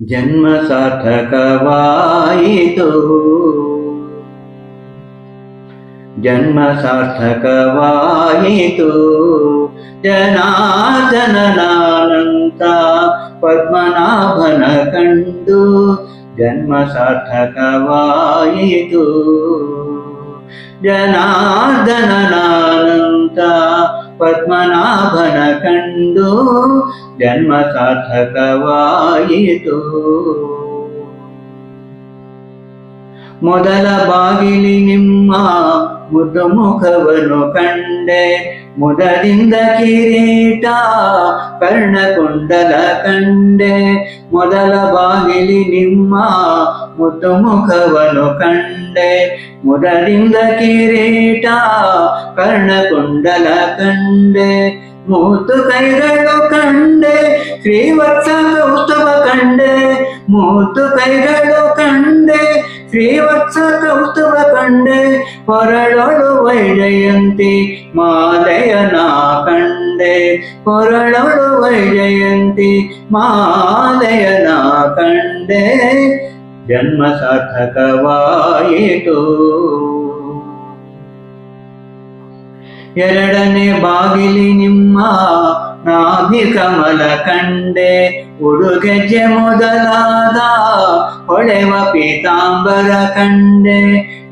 ಜನ್ಮ ಸಾರ್ಥಕವಾಯಿತು ಜನ್ಮ ಸಾರ್ಥಕವಾಯಿತು ಜನಾರ್ದನನಾನಂತ ಪದ್ಮನಾಭನ ಕಂಡು ಜನ್ಮ ಸಾರ್ಥಕವಾಯಿತು ಜನಾರ್ದನನಾನಂತ ಪದ್ಮನಾಭನ ಕಂಡು ಜನ್ಮ ಸಾರ್ಥಕವಾಯಿತು ಮೊದಲ ಬಾಗಿಲಿ ನಿಮ್ಮ ಮುದ್ದು ಮುಖವನ್ನು ಕಂಡೆ, ಮುದದಿಂದ ಕಿರೀಟ ಕರ್ಣಕುಂಡಲ ಕಂಡೆ. ಮೊದಲ ಬಾಗಿಲಿ ನಿಮ್ಮ ಮುದ್ದು ಮುಖವನ್ನು ಕಂಡೆ ಮುದರಿಂದ ಕಿರೀಟ ಕರ್ಣಕುಂಡಲ ಕಂಡೆ. ಮೂತು ಕೈಗಳು ಕಂಡೆ ಶ್ರೀವತ್ಸ ಕೌಸ್ತುಭ ಕಂಡೆ ಮೂತು ಕೈಗಳು ಕಂಡೆ ಶ್ರೀವತ್ಸ ಕೌಸ್ತುಭ ಕಂಡೆ ಹೊರಳೊಳು ವೈಜಯಂತಿ ಮಾಲಯನ ಕಂಡೆ ಹೊರಳೊಳು ವೈಜಯಂತಿ ಮಾಲಯನ ಕಂಡೆ ಜನ್ಮ ಸಾರ್ಥಕವಾಯಿತು ಎರಡನೇ ಬಾಗಿಲಿ ನಿಮ್ಮ ನಾಭಿ ಕಮಲ ಕಂಡೆ. ಉಡುಗೆಜ್ಜೆ ಮೊದಲಾದ ಹೊಳೆವ ಪೀತಾಂಬರ ಕಂಡೆ.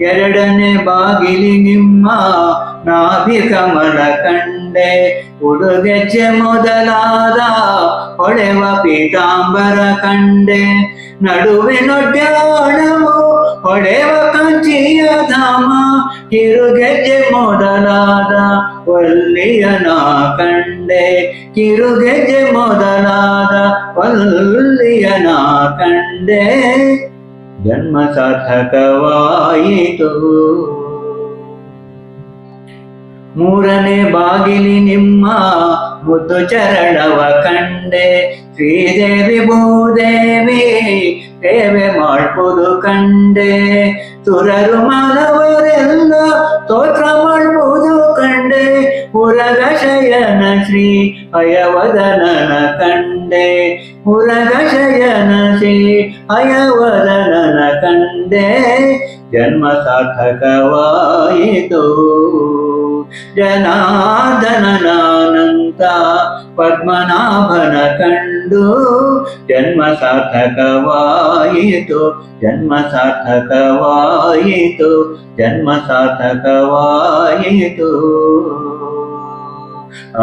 ಎರಡನೇ ಬಾಗಿಲಿ ನಿಮ್ಮ ನಾಭಿ ಕಮಲ ಕಂಡೆ. ಉಡುಗೆಜ್ಜೆ ಮೊದಲಾದ ಹೊಳೆವ ಪೀತಾಂಬರ ಕಂಡೆ. ನಡುವೆ ನೊಡ್ಡಾಣವು ಹೊಳೆವ ಕಾಂಚಿಯ ಧಾಮ ಕಿರುಗೆಜ್ಜೆ ಮೊದಲಾದ ಒಲ್ಲಿಯನ ಕಂಡೆ. ಕಿರುಗೆಜ್ಜೆ ಮೊದಲಾದ ಒಲ್ಲಿಯನ ಕಂಡೆ. ಜನ್ಮ ಸಾರ್ಥಕವಾಯಿತು ಮೂರನೇ ಬಾಗಿಲಿ ನಿಮ್ಮ ಮುದ್ದು ಚರಣವ ಕಂಡೆ. ಶ್ರೀದೇವಿ ಭೂದೇವಿ, ಸೇವೆ ಮಾಡ್ಬೋದು ಕಂಡೆ. ತುರರು ಮಾನವರೆಲ್ಲ ತೋತ್ರ ಮಾಡ್ಬೋದು ಕಂಡೆ. ಉರಗ ಶಯನ ಶ್ರೀ ಅಯವದನನ ಕಂಡೆ. ಉರಗ ಶಯನ ಶ್ರೀ ಅಯವದನನ ಕಂಡೆ. ಜನ್ಮ ಸಾರ್ಥಕವಾಯಿತು. ಜನಾರ್ದನನಾನಂತ ಪದ್ಮನಾಭನ ಕಂಡು ಜನ್ಮ ಸಾರ್ಥಕವಾಯಿತು ಜನ್ಮ ಸಾರ್ಥಕವಾಯಿತು ಜನ್ಮ ಸಾರ್ಥಕವಾಯಿತು ಆ